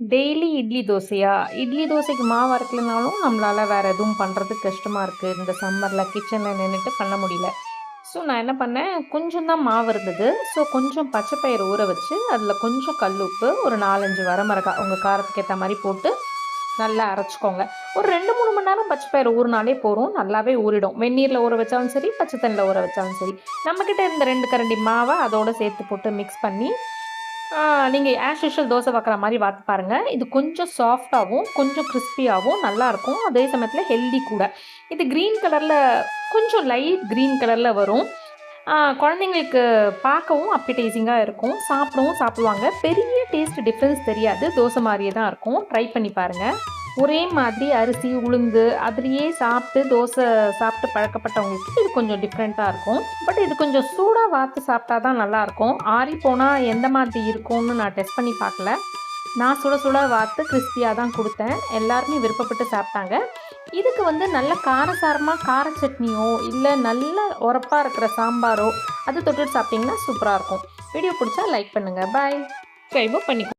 Daily idli தோசையா? இட்லி தோசைக்கு மாவு அரைக்கலனாலும் நம்மளால வேறு எதுவும் பண்ணுறது கஷ்டமாக இருக்குது இந்த சம்மரில் கிச்சனில் நின்றுட்டு பண்ண முடியல. ஸோ நான் என்ன பண்ணேன், கொஞ்சம் தான் மாவு இருந்தது. ஸோ கொஞ்சம் பச்சை பயிறு ஊற வச்சு, அதில் கொஞ்சம் கல் உப்பு, ஒரு 4, 5 உங்கள் காரத்துக்கு ஏற்ற மாதிரி போட்டு நல்லா அரைச்சிக்கோங்க ஒரு 2, 3 மணி நேரம் பச்சை பயிறு ஊறினாலே போதும். நல்லாவே ஊறிடும். வெந்நீரில் ஊற வச்சாலும் சரி, பச்சை தண்ணியில் ஊற வச்சாலும் சரி. நம்மக்கிட்ட இருந்த ரெண்டு கரண்டி மாவை அதோட சேர்த்து போட்டு மிக்ஸ் பண்ணி, நீங்கள் ஆஸ் யூஷுவல் தோசை பார்க்குற மாதிரி பார்த்து பாருங்கள் இது கொஞ்சம் சாஃப்டாகவும் கொஞ்சம் கிறிஸ்பியாகவும் நல்லாயிருக்கும் அதே சமயத்தில் ஹெல்தி கூட. இது க்ரீன் கலரில் கொஞ்சம் லைட் க்ரீன் கலரில் வரும். குழந்தைங்களுக்கு பார்க்கவும் அப்படைசிங்கா இருக்கும். சாப்பிடவும் சாப்பிடுவாங்க. பெரிய டேஸ்ட் டிஃப்ரென்ஸ் தெரியாது. தோசை மாதிரியே தான் இருக்கும். ட்ரை பண்ணி பாருங்கள் ஒரே மாதிரி அரிசி, உளுந்து அதிலேயே சாப்பிட்டு தோசை சாப்பிட்டு பழக்கப்பட்டவங்களுக்கு இது கொஞ்சம் டிஃப்ரெண்ட்டாக இருக்கும். பட் இது கொஞ்சம் சூடாக வாத்து சாப்பிட்டா தான் நல்லாயிருக்கும் ஆறி போனால் எந்த மாதிரி இருக்கும்னு நான் டெஸ்ட் பண்ணி பார்க்கல. நான் சுட சுட வாத்து கிறிஸ்பியாக தான் கொடுத்தேன் எல்லாருமே விருப்பப்பட்டு சாப்பிட்டாங்க. இதுக்கு வந்து நல்ல காரசாரமாக கார சட்னியோ, இல்லை நல்ல உரப்பாக இருக்கிற சாம்பாரோ, அது தொட்டுட்டு சாப்பிட்டிங்கன்னா சூப்பராக இருக்கும். வீடியோ பிடிச்சா லைக் பண்ணுங்கள் பாய். சப்ஸ்கிரைபும் பண்ணிக்கோங்க.